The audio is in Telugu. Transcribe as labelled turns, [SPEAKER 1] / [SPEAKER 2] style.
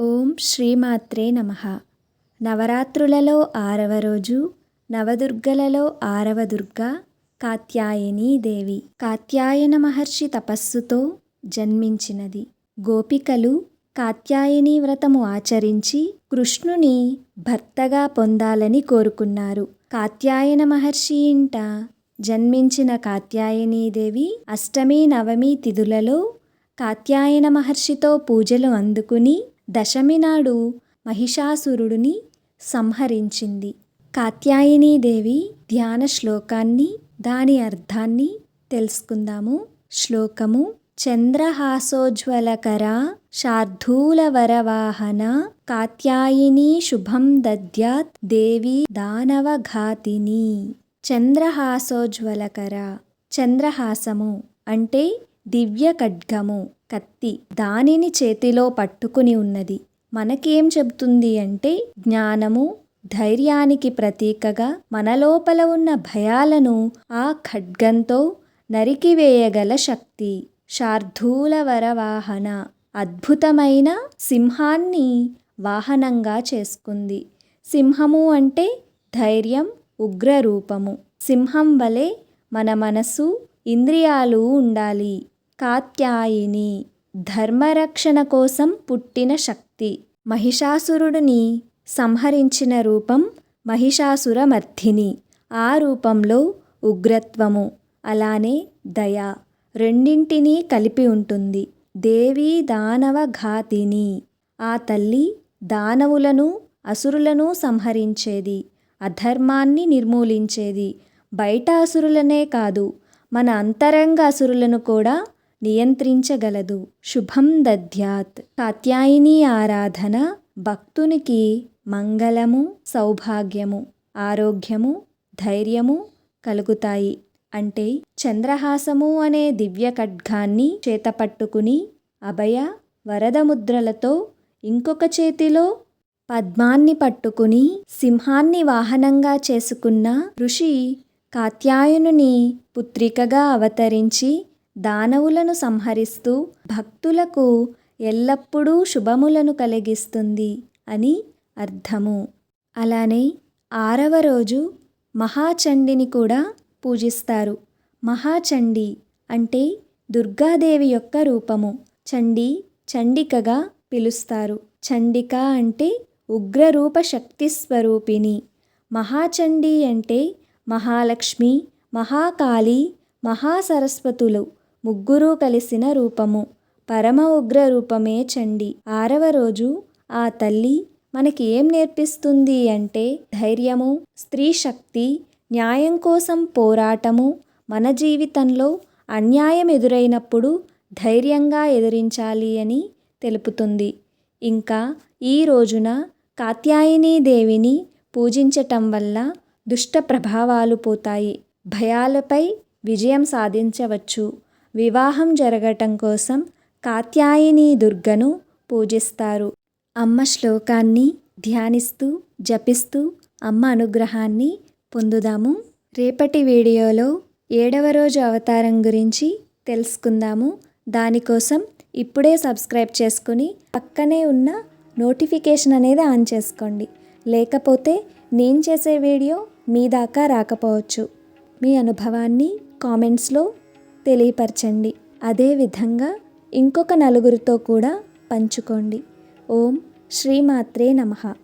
[SPEAKER 1] ఓం శ్రీమాత్రే నమ. నవరాత్రులలో ఆరవ రోజు నవదుర్గలలో ఆరవ దుర్గ కాత్యాయనీ దేవి. కాత్యాయన మహర్షి తపస్సుతో జన్మించినది. గోపికలు కాత్యాయని వ్రతము ఆచరించి కృష్ణుని భర్తగా పొందాలని కోరుకున్నారు. కాత్యాయన మహర్షి ఇంట జన్మించిన కాత్యాయనీదేవి అష్టమి నవమి తిథులలో కాత్యాయన మహర్షితో పూజలు అందుకుని దశమి నాడు మహిషాసురుడిని సంహరించింది. కాత్యాయనీదేవి ధ్యాన శ్లోకాన్ని దాని అర్థాన్ని తెలుసుకుందాము. శ్లోకము చంద్రహాసోజ్వలకర శార్ధూలవరవాహన కాత్యాయిని శుభం దద్యాత్ దేవి దానవఘాతిని. చంద్రహాసోజ్వలకర చంద్రహాసము అంటే దివ్య ఖడ్గము కత్తి దానిని చేతిలో పట్టుకుని ఉన్నది. మనకేం చెబుతుంది అంటే జ్ఞానము ధైర్యానికి ప్రతీకగా మనలోపల ఉన్న భయాలను ఆ ఖడ్గంతో నరికివేయగల శక్తి. శార్ధూల వరవాహన అద్భుతమైన సింహాన్ని వాహనంగా చేసుకుంది. సింహము అంటే ధైర్యం ఉగ్రరూపము. సింహం వలె మన మనసు ఇంద్రియాలు ఉండాలి. కాత్యాయిని ధర్మరక్షణ కోసం పుట్టిన శక్తి. మహిషాసురుడిని సంహరించిన రూపం మహిషాసురమర్ధిని. ఆ రూపంలో ఉగ్రత్వము అలానే దయ రెండింటినీ కలిపి ఉంటుంది. దేవీ దానవ ఘాతిని. ఆ తల్లి దానవులను అసురులను సంహరించేది. అధర్మాన్ని నిర్మూలించేది. బయట అసురులనే కాదు మన అంతరంగ అసురులను కూడా నియంత్రించగలదు. శుభం దద్యాత్. కాత్యాయిని ఆరాధన భక్తునికి మంగళము సౌభాగ్యము ఆరోగ్యము ధైర్యము కలుగుతాయి. అంటే చంద్రహాసము అనే దివ్య ఖడ్గాన్ని చేతపట్టుకుని అభయ వరదముద్రలతో ఇంకొక చేతిలో పద్మాన్ని పట్టుకుని సింహాన్ని వాహనంగా చేసుకున్న ఋషి కాత్యాయనుని పుత్రికగా అవతరించి దానవులను సంహరిస్తూ భక్తులకు ఎల్లప్పుడూ శుభములను కలిగిస్తుంది అని అర్థము. అలానే ఆరవ రోజు మహాచండిని కూడా పూజిస్తారు. మహాచండి అంటే దుర్గాదేవి యొక్క రూపము. చండి చండికగా పిలుస్తారు. చండిక అంటే ఉగ్రరూప శక్తి స్వరూపిణి. మహాచండి అంటే మహాలక్ష్మి మహాకాళి మహాసరస్వతులు ముగ్గురూ కలిసిన రూపము. పరమ ఉగ్ర రూపమే చండి. ఆరవ రోజు ఆ తల్లి మనకి ఏం నేర్పిస్తుంది అంటే ధైర్యము స్త్రీ శక్తి న్యాయం కోసం పోరాటము మన జీవితంలో అన్యాయం ఎదురైనప్పుడు ధైర్యంగా ఎదిరించాలి అని తెలుపుతుంది. ఇంకా ఈ రోజున కాత్యాయనీ దేవిని పూజించటం వల్ల దుష్ట ప్రభావాలు పోతాయి. భయాలపై విజయం సాధించవచ్చు. వివాహం జరగటం కోసం కాత్యాయని దుర్గను పూజిస్తారు. అమ్మ శ్లోకాన్ని ధ్యానిస్తూ జపిస్తూ అమ్మ అనుగ్రహాన్ని పొందుదాము. రేపటి వీడియోలో ఏడవ రోజు అవతారం గురించి తెలుసుకుందాము. దానికోసం ఇప్పుడే సబ్స్క్రైబ్ చేసుకుని పక్కనే ఉన్న నోటిఫికేషన్ అనేది ఆన్ చేసుకోండి. లేకపోతే నేను చేసే వీడియో మీ దాకా రాకపోవచ్చు. మీ అనుభవాన్ని కామెంట్స్లో తెలియపరచండి. అదేవిధంగా ఇంకొక నలుగురితో కూడా పంచుకోండి. ఓం శ్రీమాత్రే నమ.